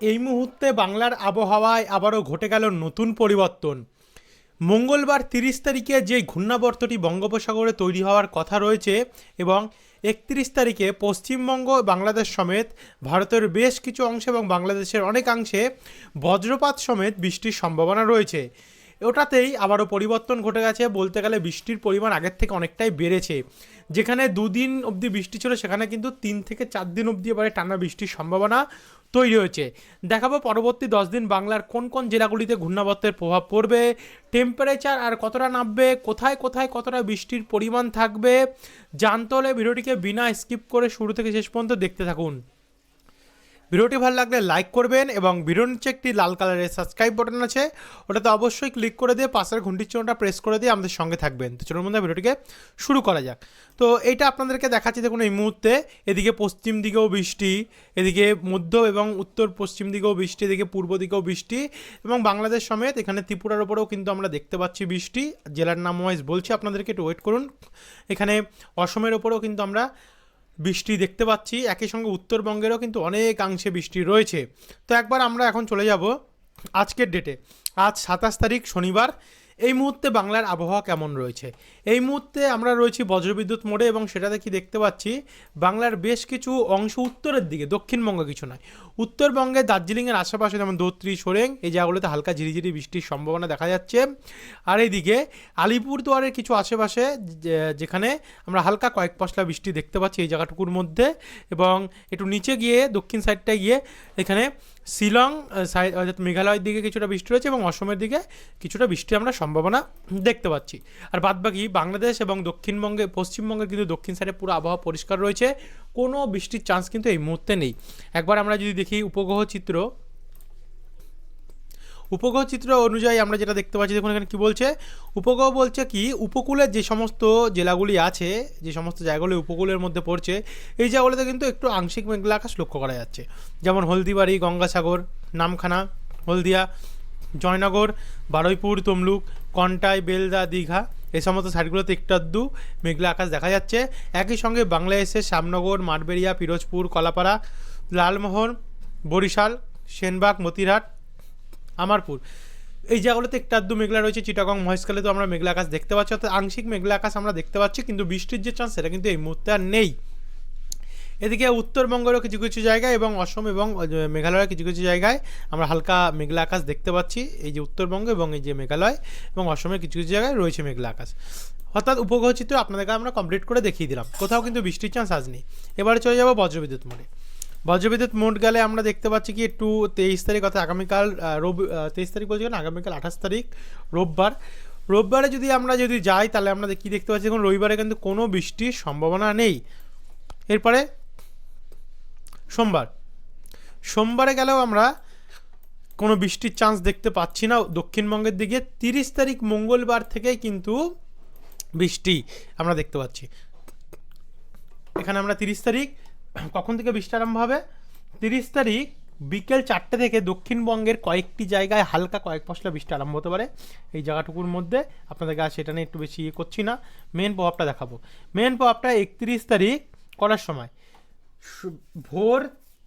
এই মুহূর্তে বাংলার আবহাওয়ায় আবারও ঘটে গেল নতুন পরিবর্তন। মঙ্গলবার তিরিশ তারিখে যে ঘূর্ণাবর্তটি বঙ্গোপসাগরে তৈরি হওয়ার কথা রয়েছে এবং একত্রিশ তারিখে পশ্চিমবঙ্গ, বাংলাদেশ সমেত ভারতের বেশ কিছু অংশ এবং বাংলাদেশের অনেকাংশে বজ্রপাত সমেত বৃষ্টির সম্ভাবনা রয়েছে। ওটাতেই আবারও পরিবর্তন ঘটে গেছে। বলতে গেলে বৃষ্টির পরিমাণ আগের থেকে অনেকটাই বেড়েছে। যেখানে দুদিন অবধি বৃষ্টি ছিল, সেখানে কিন্তু তিন থেকে চার দিন অবধি এবারে টানা বৃষ্টির সম্ভাবনা তৈরি হয়েছে। দেখাবো পরবর্তী দশ দিন বাংলার কোন কোন জেলাগুলিতে ঘূর্ণাবর্তের প্রভাব পড়বে টেম্পারেচার আর কতটা নামবে, কোথায় কোথায় কতটা বৃষ্টির পরিমাণ থাকবে, জানতে হলে ভিডিওটিকে বিনা স্কিপ করে শুরু থেকে শেষ পর্যন্ত দেখতে থাকুন। ভিডিওটি ভালো লাগলে লাইক করবেন এবং ভিডিওর নিচে একটি লাল কালারের সাবস্ক্রাইব বাটন আছে, ওটাতে অবশ্যই ক্লিক করে দিয়ে পাশের ঘন্টির চিহ্নটা প্রেস করে দিয়ে আমাদের সঙ্গে থাকবেন। তো চলুন মধ্যে ভিডিওটিকে শুরু করা যাক। তো এইটা আপনাদেরকে দেখাচ্ছি, দেখুন এই মুহূর্তে, এদিকে পশ্চিম দিকেও বৃষ্টি, এদিকে মধ্য এবং উত্তর পশ্চিম দিকেও বৃষ্টি, এদিকে পূর্ব দিকেও বৃষ্টি এবং বাংলাদেশ সমেত এখানে ত্রিপুরার ওপরেও কিন্তু আমরা দেখতে পাচ্ছি বৃষ্টি। জেলার নাম ওয়াইজ বলছি, আপনাদেরকে একটু ওয়েট করুন। এখানে অসমের ওপরেও কিন্তু আমরা বৃষ্টি দেখতে পাচ্ছি। একই সঙ্গে উত্তরবঙ্গেরও কিন্তু অনেকাংশে বৃষ্টি রয়েছে। তো একবার আমরা এখন চলে যাব আজকের ডেটে আজ সাতাশ তারিখ শনিবার। এই মুহূর্তে বাংলার আবহাওয়া কেমন রয়েছে? এই মুহূর্তে আমরা রয়েছি বজ্রবিদ্যুৎ মোড়ে এবং সেটাতে কি দেখতে পাচ্ছি? বাংলার বেশ কিছু অংশ উত্তরের দিকে, দক্ষিণবঙ্গ কিছু নয়। উত্তরবঙ্গে দার্জিলিংয়ের আশেপাশে যেমন দোত্রি সোরেং, এই জায়গাগুলোতে হালকা ঝিরিঝিরি বৃষ্টির সম্ভাবনা দেখা যাচ্ছে। আর এইদিকে আলিপুরদুয়ারের কিছু আশেপাশে যেখানে আমরা হালকা কয়েক পশলা বৃষ্টি দেখতে পাচ্ছি এই জায়গাটুকুর মধ্যে এবং একটু নিচে গিয়ে, দক্ষিণ সাইডটায় গিয়ে এখানে শিলং অর্থাৎ মেঘালয়ের দিকে কিছুটা বৃষ্টি রয়েছে এবং অসমের দিকে কিছুটা বৃষ্টি আমরা সম্ভাবনা দেখতে পাচ্ছি। আর বাদবাকি বাংলাদেশ এবং দক্ষিণবঙ্গে, পশ্চিমবঙ্গের কিন্তু দক্ষিণ সাইডে পুরো আবহাওয়া পরিষ্কার রয়েছে। কোনো বৃষ্টির চান্স কিন্তু এই মুহূর্তে নেই। একবার আমরা যদি দেখি উপগ্রহ চিত্র উপগ্রহ চিত্র অনুযায়ী আমরা যেটা দেখতে পাচ্ছি, দেখুন এখানে কী বলছে? উপগ্রহ বলছে কি উপকূলের যে সমস্ত জেলাগুলি আছে, যে সমস্ত জায়গাগুলি উপকূলের মধ্যে পড়ছে, এই জায়গাগুলিতে কিন্তু একটু আংশিক মেঘলা আকাশ লক্ষ্য করা যাচ্ছে। যেমন হলদিবাড়ি, গঙ্গাসাগর, নামখানা, হলদিয়া, জয়নগর, বারুইপুর, তমলুক, কন্টাই, বেলদা, দীঘা, এই সমস্ত সাইডগুলোতে একটু আধটু মেঘলা আকাশ দেখা যাচ্ছে। একই সঙ্গে বাংলাদেশের শ্যামনগর মাঠবেড়িয়া, পিরোজপুর, কলাপাড়া, লালমোহন, বরিশাল, সেনবাগ, মতিরহাট আমারপুর। এই জায়গাগুলোতে একটু আধটু মেঘলা রয়েছে, চিটাগং মহেশকালে তো আমরা মেঘলা আকাশ দেখতে পাচ্ছি, অর্থাৎ আংশিক মেঘলা আকাশ আমরা দেখতে পাচ্ছি, কিন্তু বৃষ্টির যে চান্স সেটা কিন্তু এই মুহূর্তে আর নেই। এদিকে উত্তরবঙ্গেরও কিছু কিছু জায়গায় এবং অসম এবং মেঘালয়ের কিছু কিছু জায়গায় আমরা হালকা মেঘলা আকাশ দেখতে পাচ্ছি, এই যে উত্তরবঙ্গ এবং এই যে মেঘালয় এবং অসমের কিছু কিছু জায়গায় রয়েছে মেঘলা আকাশ। অর্থাৎ উপগ্রহ চিত্র আপনাদেরকে আমরা কমপ্লিট করে দেখিয়ে দিলাম, কোথাও কিন্তু বৃষ্টির চান্স আজ নেই। এবারে চলে যাব বজ্রবিদ্যুৎ মোড়ে। বজ্রবিদ্যুৎ মোট গেলে আমরা দেখতে পাচ্ছি কি, একটু তেইশ তারিখ অর্থাৎ আগামীকাল রবি তেইশ তারিখ বলছি কেন? আগামীকাল আঠাশ তারিখ, রোববার। রোববারে যদি আমরা যদি যাই, তাহলে আমরা কী দেখতে পাচ্ছি? এখন রবিবারে কিন্তু কোনো বৃষ্টির সম্ভাবনা নেই। এরপরে সোমবার। সোমবারে গেলেও আমরা কোনো বৃষ্টির চান্স দেখতে পাচ্ছি না। দক্ষিণবঙ্গের দিকে তিরিশ তারিখ মঙ্গলবার থেকেই কিন্তু বৃষ্টি আমরা দেখতে পাচ্ছি। এখানে আমরা তিরিশ তারিখ কখন থেকে বৃষ্টি আরম্ভ হবে? তিরিশ তারিখ বিকেল চারটে থেকে দক্ষিণবঙ্গের কয়েকটি জায়গায় হালকা কয়েক পশলা বৃষ্টি আরম্ভ হতে পারে। এই জায়গাটুকুর মধ্যে আপনাদেরকে আর সেটা নিয়ে একটু বেশি ইয়ে করছি না। মেন প্রভাবটা দেখাবো। মেন প্রভাবটা একত্রিশ তারিখ করার সময়। ভোর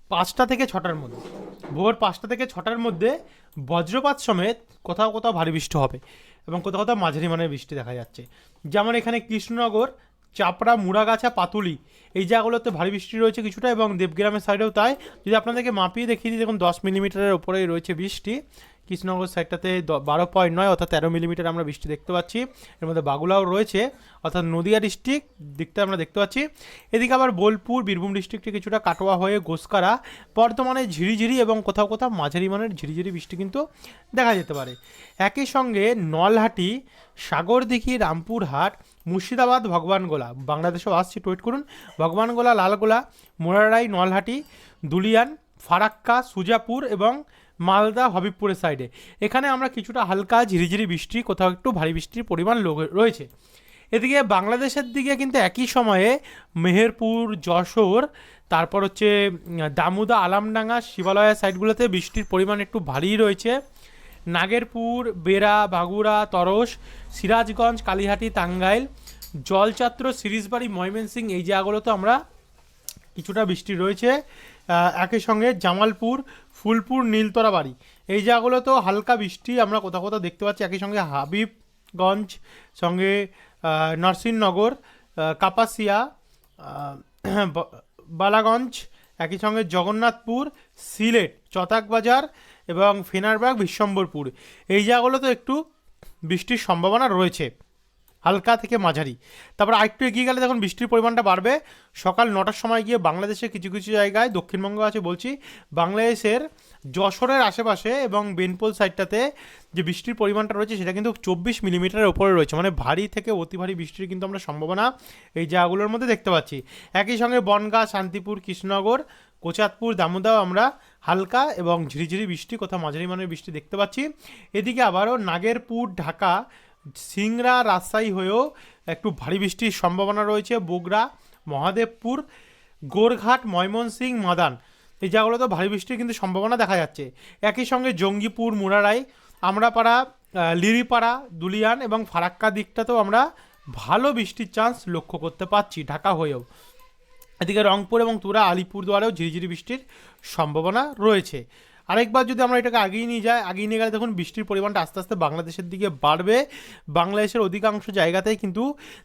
পাঁচটা থেকে ছটার মধ্যে। ভোর পাঁচটা থেকে ছটার মধ্যে বজ্রপাত সমেত কোথাও কোথাও ভারী বৃষ্টি হবে এবং কোথাও কোথাও মাঝারি মানের বৃষ্টি দেখা যাচ্ছে। যেমন এখানে কৃষ্ণনগর চাপড়া, মুড়াগাছা, পাতুলি। এই জায়গাগুলোতে ভারী বৃষ্টি রয়েছে কিছুটা এবং দেবগ্রামের সাইডেও তাই। যদি আপনাদেরকে মাপিয়ে দেখিয়ে দিই, দেখুন, দশ মিলিমিটারের ওপরেই রয়েছে বৃষ্টি। কৃষ্ণনগর সাইডটাতে বারো পয়েন্ট নয় অর্থাৎ তেরো মিলিমিটার আমরা বৃষ্টি দেখতে পাচ্ছি। এর মধ্যে বাগুলাও রয়েছে, অর্থাৎ নদিয়া ডিস্ট্রিক্ট দিকটা আমরা দেখতে পাচ্ছি। এদিকে আবার বোলপুর, বীরভূম ডিস্ট্রিক্টে কিছুটা কাটোয়া হয়ে গোসকারা বর্তমানে ঝিরিঝিরি এবং কোথাও কোথাও মাঝারি মানের ঝিরিঝিরি বৃষ্টি কিন্তু দেখা যেতে পারে। একই সঙ্গে নলহাটি, সাগরদিঘি, রামপুরহাট, মুর্শিদাবাদ, ভগবানগোলা। বাংলাদেশেও আসছি, টুইট করুন। ভগবানগোলা, লালগোলা, মোরারাই, নলহাটি, দুলিয়ান, ফারাক্কা, সুজাপুর এবং মালদা, হবিবপুরের সাইডে এখানে আমরা কিছুটা হালকা ঝিরিঝিরি বৃষ্টি, কোথাও একটু ভারী বৃষ্টির পরিমাণ রয়েছে। এদিকে বাংলাদেশের দিকে কিন্তু একই সময়ে মেহেরপুর, যশোর, তারপর হচ্ছে দামুদা, আলামডাঙ্গা শিবালয়া সাইডগুলোতে বৃষ্টির পরিমাণ একটু ভারী রয়েছে। নাগেরপুর, বেড়া বাগুড়া তরস, সিরাজগঞ্জ, কালীহাটি, টাঙ্গাইল জলচাত্র সিরিজবাড়ি ময়মনসিং এই জায়গাগুলোতে আমরা কিছুটা বৃষ্টি রয়েছে একই সঙ্গে জামালপুর, ফুলপুর, নীলতরা বাড়ি। এই জায়গাগুলো তো হালকা বৃষ্টি আমরা কোথাও কোথাও দেখতে পাচ্ছি। একই সঙ্গে হাবিবগঞ্জ, সঙ্গে নরসিংনগর কাপাসিয়া বালাগঞ্জ, একই সঙ্গে জগন্নাথপুর, সিলেট, চতাকবাজার এবং ফেনারবাগ, বিশ্বম্বরপুর। এই জায়গাগুলোতে একটু বৃষ্টির সম্ভাবনা রয়েছে। হালকা থেকে মাঝারি। তারপর আরেকটু এগিয়ে গেলে দেখুন বৃষ্টির পরিমাণটা বাড়বে। সকাল নটার সময় গিয়ে বাংলাদেশের কিছু কিছু জায়গায় দক্ষিণবঙ্গ আছে বলছি, বাংলাদেশের যশোরের আশেপাশে এবং বেনপোল সাইডটাতে যে বৃষ্টির পরিমাণটা রয়েছে সেটা কিন্তু চব্বিশ মিলিমিটারের ওপরে রয়েছে। মানে ভারী থেকে অতি ভারী বৃষ্টির কিন্তু আমরা সম্ভাবনা এই জায়গাগুলোর মধ্যে দেখতে পাচ্ছি। একই সঙ্গে বনগাঁ, শান্তিপুর, কৃষ্ণনগর কোচাতপুর দামোদাও আমরা হালকা এবং ঝিরিঝিরি বৃষ্টি, কোথাও মাঝারি মানের বৃষ্টি দেখতে পাচ্ছি। এদিকে আবারও নাগেরপুর, ঢাকা সিংড়া রাজশাহী হয়েও একটু ভারী বৃষ্টির সম্ভাবনা রয়েছে। বগুড়া, মহাদেবপুর, গোরঘাট, ময়মনসিংহ, মাদান। এই জায়গাগুলোতে ভারী বৃষ্টির কিন্তু সম্ভাবনা দেখা যাচ্ছে। একই সঙ্গে জঙ্গিপুর, মুরারাই, আমরাপাড়া লিরিপাড়া, দুলিয়ান এবং ফারাক্কা দিকটাতেও আমরা ভালো বৃষ্টির চান্স লক্ষ্য করতে পারছি ঢাকা হয়েও। এদিকে রংপুর এবং তুরা আলিপুরদুয়ারেও ঝিরিঝিরি বৃষ্টির সম্ভাবনা রয়েছে। আরেকবার যদি আমরা এটাকে আগিয়ে নিয়ে যাই আগিয়ে নিয়ে গেলে দেখুন বৃষ্টির পরিমাণটা আস্তে আস্তে বাংলাদেশের দিকে বাড়বে। বাংলাদেশের অধিকাংশ জায়গাতেই কিন্তু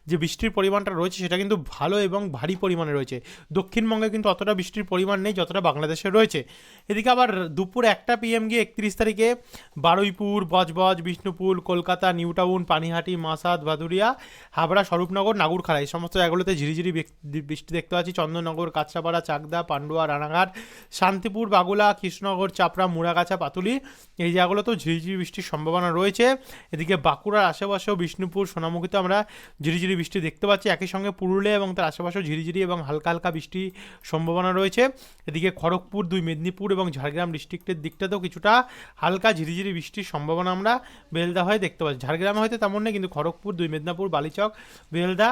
যে বৃষ্টির পরিমাণটা রয়েছে সেটা কিন্তু ভালো এবং ভারী পরিমাণে রয়েছে। দক্ষিণবঙ্গে কিন্তু অতটা বৃষ্টির পরিমাণ নেই যতটা বাংলাদেশে রয়েছে। এদিকে আবার দুপুর একটা পিএম গিয়ে একত্রিশ তারিখে বারুইপুর, বজবজ, বিষ্ণুপুর, কলকাতা নিউ টাউন পানিহাটি, মাসাদ, ভাদুরিয়া, হাবড়া, স্বরূপনগর নাগুরখালা এই সমস্ত জায়গাগুলোতে ঝিরিঝিরি বৃষ্টি দেখতে পাচ্ছি। চন্দননগর কাঁচরাপাড়া, চাকদা, পান্ডুয়া, রানাঘাট, শান্তিপুর, বাগুলা, কৃষ্ণনগর চাপড়া মুড়াগাছা পাতুলি, এই জায়গাগুলোতেও ঝিরিঝিরি বৃষ্টির সম্ভাবনা রয়েছে। এদিকে বাঁকুড়ার আশেপাশেও বিষ্ণুপুর, সোনামুখীতে আমরা ঝিরিঝিরি বৃষ্টি দেখতে পাচ্ছি। একই সঙ্গে পুরুলিয়া এবং তার আশেপাশেও ঝিরিঝিরি এবং হালকা হালকা বৃষ্টির সম্ভাবনা রয়েছে। এদিকে খড়গপুর, দুই মেদিনীপুর এবং ঝাড়গ্রাম ডিস্ট্রিক্টের দিকটাতেও কিছুটা হালকা ঝিরিঝিরি বৃষ্টির সম্ভাবনা আমরা বেলদা হয়ে দেখতে পাচ্ছি। ঝাড়গ্রামে হয়তো তেমন নেই, কিন্তু খড়গপুর, দুই মেদিনীপুর, বালিচক, বেলদা,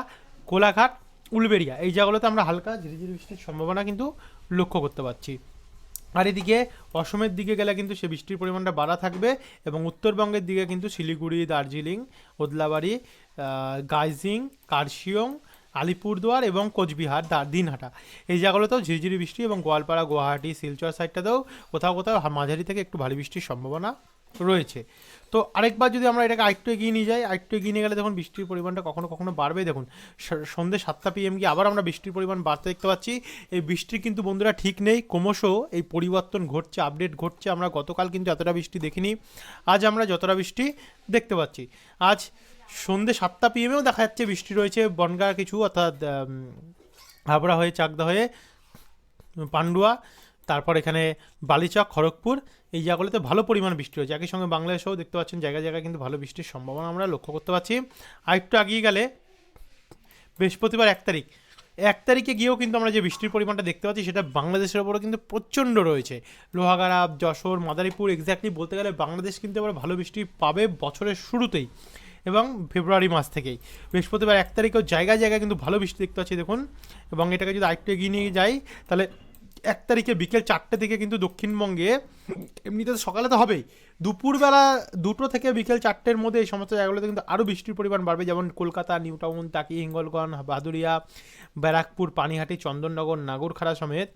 কোলাঘাট, উলবেড়িয়া, এই জায়গাগুলোতে আমরা হালকা ঝিরিঝিরি বৃষ্টির সম্ভাবনা কিন্তু লক্ষ্য করতে পারছি। আর এদিকে অসমের দিকে গেলে কিন্তু সে বৃষ্টির পরিমাণটা বাড়া থাকবে এবং উত্তরবঙ্গের দিকে কিন্তু শিলিগুড়ি, দার্জিলিং, ওদলাবাড়ি গাইজিং, কার্শিয়ং, আলিপুরদুয়ার এবং কোচবিহার দিনহাটা। এই জায়গাগুলোতেও ঝিরিঝিরি বৃষ্টি এবং গোয়ালপাড়া, গুয়াহাটি, শিলচর সাইডটাতেও কোথাও কোথাও মাঝারি থেকে একটু ভারী বৃষ্টির সম্ভাবনা। রয়েছে। তো আরেকবার যদি আমরা এটাকে আরেকটু এগিয়ে নিয়ে যাই, আরেকটু এগিয়ে নিয়ে গেলে দেখুন বৃষ্টির পরিমাণটা কখনো কখনো বাড়বে। দেখুন সন্ধ্যে সাতটা পিএম গিয়ে আবার আমরা বৃষ্টির পরিমাণ বাড়তে দেখতে পাচ্ছি। এই বৃষ্টির কিন্তু বন্ধুরা ঠিক নেই। ক্রমশ এই পরিবর্তন ঘটছে আপডেট ঘটছে। আমরা গতকাল কিন্তু এতটা বৃষ্টি দেখিনি। আজ আমরা যতটা বৃষ্টি দেখতে পাচ্ছি। আজ সন্ধ্যে সাতটা পিএমেও দেখা যাচ্ছে বৃষ্টি রয়েছে। বনগা কিছু, অর্থাৎ হাবড়া হয়ে, চাকদা হয়ে, পান্ডুয়া, তারপর এখানে বালিচক, খড়গপুর এই জায়গাগুলোতে ভালো পরিমাণ বৃষ্টি হয়েছে। একই সঙ্গে বাংলাদেশেও দেখতে পাচ্ছেন জায়গায় জায়গায় কিন্তু ভালো বৃষ্টির সম্ভাবনা আমরা লক্ষ্য করতে পারছি। আর একটু এগিয়ে গেলে বৃহস্পতিবার এক তারিখ। এক তারিখে গিয়েও কিন্তু আমরা যে বৃষ্টির পরিমাণটা দেখতে পাচ্ছি সেটা বাংলাদেশের ওপরও কিন্তু প্রচণ্ড রয়েছে। লোহাগাড়া, যশোর, মাদারীপুর এক্স্যাক্টলি বলতে গেলে বাংলাদেশ কিন্তু এবার ভালো বৃষ্টি পাবে বছরের শুরুতেই এবং ফেব্রুয়ারি মাস থেকেই। বৃহস্পতিবার এক তারিখেও জায়গায় জায়গায় কিন্তু ভালো বৃষ্টি দেখতে পাচ্ছি, দেখুন। এবং এটাকে যদি আরেকটু এগিয়ে নিয়ে যাই, তাহলে এক তারিখে বিকেল চারটে থেকে কিন্তু দক্ষিণবঙ্গে, এমনিতে সকালে তো হবেই, দুপুরবেলা দুটো থেকে বিকেল চারটের মধ্যে এই সমস্ত জায়গাগুলোতে কিন্তু আরও বৃষ্টির পরিমাণ বাড়বে, যেমন কলকাতা নিউ টাউন তাকি হিঙ্গলগঞ্জ বাদুরিয়া ব্যারাকপুর, পানিহাটি, চন্দননগর, নাগরখাড়া সমেত।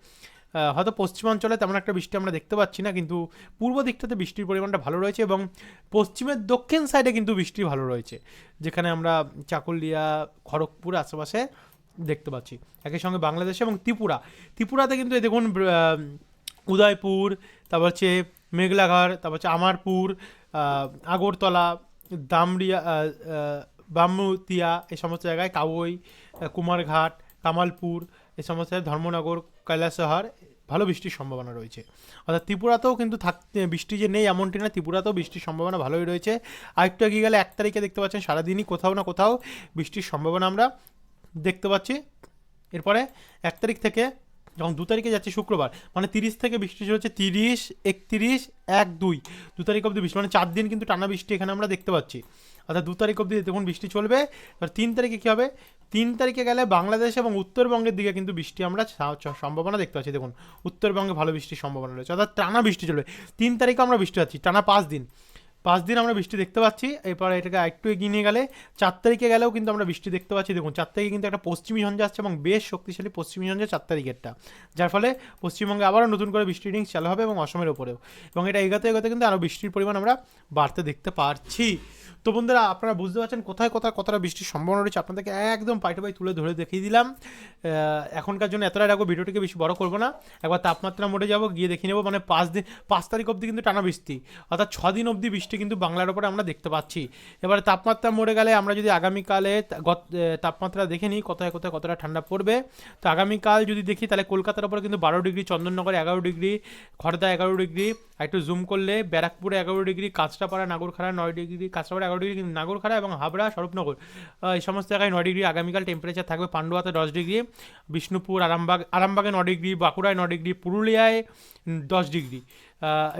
হয়তো পশ্চিমাঞ্চলে তেমন একটা বৃষ্টি আমরা দেখতে পাচ্ছি না, কিন্তু পূর্ব দিকটাতে বৃষ্টির পরিমাণটা ভালো রয়েছে এবং পশ্চিমের দক্ষিণ সাইডে কিন্তু বৃষ্টি ভালো রয়েছে। যেখানে আমরা চাকুলিয়া, খড়গপুর আশেপাশে দেখতে পাচ্ছি। একই সঙ্গে বাংলাদেশে এবং ত্রিপুরা। ত্রিপুরাতে কিন্তু এই দেখুন উদয়পুর তারপর হচ্ছে মেঘলাঘর তারপর হচ্ছে আমারপুর আগরতলা আহ, বামুতিয়া এই সমস্ত জায়গায় কাউই কুমারঘাট কামালপুর এই সমস্ত ধর্মনগর কৈলাসহর ভালো বৃষ্টির সম্ভাবনা রয়েছে। অর্থাৎ ত্রিপুরাতেও কিন্তু থাকতে বৃষ্টি যে নেই এমনটি না ত্রিপুরাতেও বৃষ্টির সম্ভাবনা ভালোই রয়েছে। আরেকটু এগিয়ে গেলে এক তারিখে দেখতে পাচ্ছেন সারাদিনই কোথাও না কোথাও বৃষ্টির সম্ভাবনা আমরা দেখতে পাচ্ছি। এরপরে এক তারিখ থেকে যখন দু তারিখে যাচ্ছে শুক্রবার মানে তিরিশ থেকে বৃষ্টি শুরু হচ্ছে তিরিশ, একত্রিশ, এক, দুই। দু তারিখ অবধি বৃষ্টি মানে চার দিন কিন্তু টানা বৃষ্টি এখানে আমরা দেখতে পাচ্ছি। অর্থাৎ দু তারিখ অবধি দেখুন বৃষ্টি চলবে। এবার তিন তারিখে কী হবে? তিন তারিখে গেলে বাংলাদেশ এবং উত্তরবঙ্গের দিকে কিন্তু বৃষ্টি আমরা সম্ভাবনা দেখতে পাচ্ছি। দেখুন, উত্তরবঙ্গে ভালো বৃষ্টির সম্ভাবনা রয়েছে। অর্থাৎ টানা বৃষ্টি চলবে। তিন তারিখে আমরা বৃষ্টি পাচ্ছি, টানা পাঁচ দিন। পাঁচ দিন আমরা বৃষ্টি দেখতে পাচ্ছি। এরপরে এটাকে একটু এগিয়ে নিয়ে গেলে চার তারিখে গেলেও কিন্তু আমরা বৃষ্টি দেখতে পাচ্ছি। দেখুন, চার তারিখে কিন্তু একটা পশ্চিমী ঝঞ্ঝা আসছে এবং বেশ শক্তিশালী পশ্চিমী ঝঞ্ঝা চার তারিখেরটা। যার ফলে পশ্চিমবঙ্গে আবারও নতুন করে বৃষ্টি রিডিংস চালু হবে এবং অসমের ওপরেও। এবং এটা এগোতে এগোতে কিন্তু আরও বৃষ্টির পরিমাণ আমরা বাড়তে দেখতে পারছি। তো বন্ধুরা, আপনারা বুঝতে পারছেন কোথায় কোথায় কতটা বৃষ্টির সম্ভাবনা রয়েছে। আপনাদেরকে একদম পাইটে পাই তুলে ধরে দেখিয়ে দিলাম। এখনকার জন্য এতটাই রাখব, ভিডিওটিকে বেশি বড় করব না। একবার তাপমাত্রা মোড়ে যাব, গিয়ে দেখে নেব মানে পাঁচ দিন, পাঁচ তারিখ অবধি কিন্তু টানা বৃষ্টি। অর্থাৎ ছ দিন অবধি বৃষ্টি কিন্তু বাংলার ওপরে আমরা দেখতে পাচ্ছি। এবারে তাপমাত্রা মরে গেলে আমরা যদি আগামীকালে তাপমাত্রা দেখে নিই, কোথায় কোথায় কতটা ঠান্ডা পড়বে। তো আগামীকাল যদি দেখি, তাহলে কলকাতার ওপরে কিন্তু বারো ডিগ্রি, চন্দননগর এগারো ডিগ্রি খড়দা এগারো ডিগ্রি। একটু জুম করলে, ব্যারাকপুরে এগারো ডিগ্রি, কাঁচরাপাড়া, নাগরখাড়া নয় ডিগ্রি, কাঁচরাপাড়া এগারো ডিগ্রি নাগরখাড়া এবং হাবড়া, স্বরূপনগর। এই সমস্ত জায়গায় ন ডিগ্রি আগামীকাল টেম্পারেচার থাকবে পান্ডুয়াতে দশ ডিগ্রি বিষ্ণুপুর, আরামবাগ, আরামবাগে ন ডিগ্রি বাঁকুড়ায় ন ডিগ্রি পুরুলিয়ায় দশ ডিগ্রি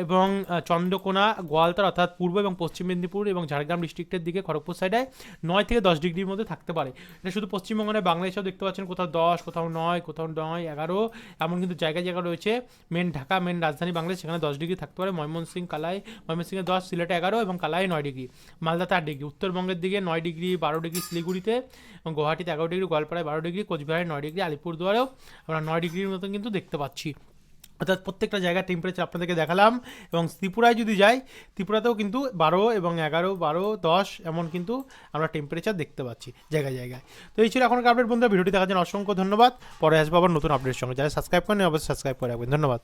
এবং চন্দ্রকোনা, গোয়ালতার অর্থাৎ পূর্ব এবং পশ্চিম মেদিনীপুর এবং ঝাড়গ্রাম ডিস্ট্রিক্টের দিকে খড়গপুর সাইডে নয় থেকে দশ ডিগ্রির মধ্যে থাকতে পারে। এটা শুধু পশ্চিমবঙ্গ নয়, বাংলাদেশেও দেখতে পাচ্ছেন কোথাও দশ, কোথাও নয় কোথাও নয়, এগারো, এমন কিন্তু জায়গায় জায়গা রয়েছে। মেন ঢাকা মেন রাজধানী বাংলাদেশ, সেখানে দশ ডিগ্রি থাকতে পারে। ময়মনসিং, কালাই ময়মনসিংহে দশ, সিলেটে এগারো এবং কালাই নয় ডিগ্রি মালদাতে আট ডিগ্রি উত্তরবঙ্গের দিকে নয় ডিগ্রি বারো ডিগ্রি শিলিগুড়িতে, এবং গুয়াহাটিতে এগারো ডিগ্রি গোয়ালপাড়ায় বারো ডিগ্রি কোচবিহারে নয় ডিগ্রি আলিপুরদুয়ারেও আমরা নয় ডিগ্রির মতন কিন্তু দেখতে পাচ্ছি। অর্থাৎ প্রত্যেকটা জায়গার টেম্পারেচার আপনাদেরকে দেখালাম, এবং ত্রিপুরায় যদি যাই, ত্রিপুরাতেও কিন্তু বারো এবং এগারো, বারো, দশ, এমন কিন্তু আমরা টেম্পারেচার দেখতে পাচ্ছি জায়গায় জায়গায়। তো এই ছিল এখনকার আপডেট বন্ধুরা, ভিডিওটি দেখার জন্য অসংখ্য ধন্যবাদ। পরে আসব আবার নতুন আপডেটের সঙ্গে। যারা সাবস্ক্রাইব করেন অবশ্যই সাবস্ক্রাইব করে রাখবেন। ধন্যবাদ।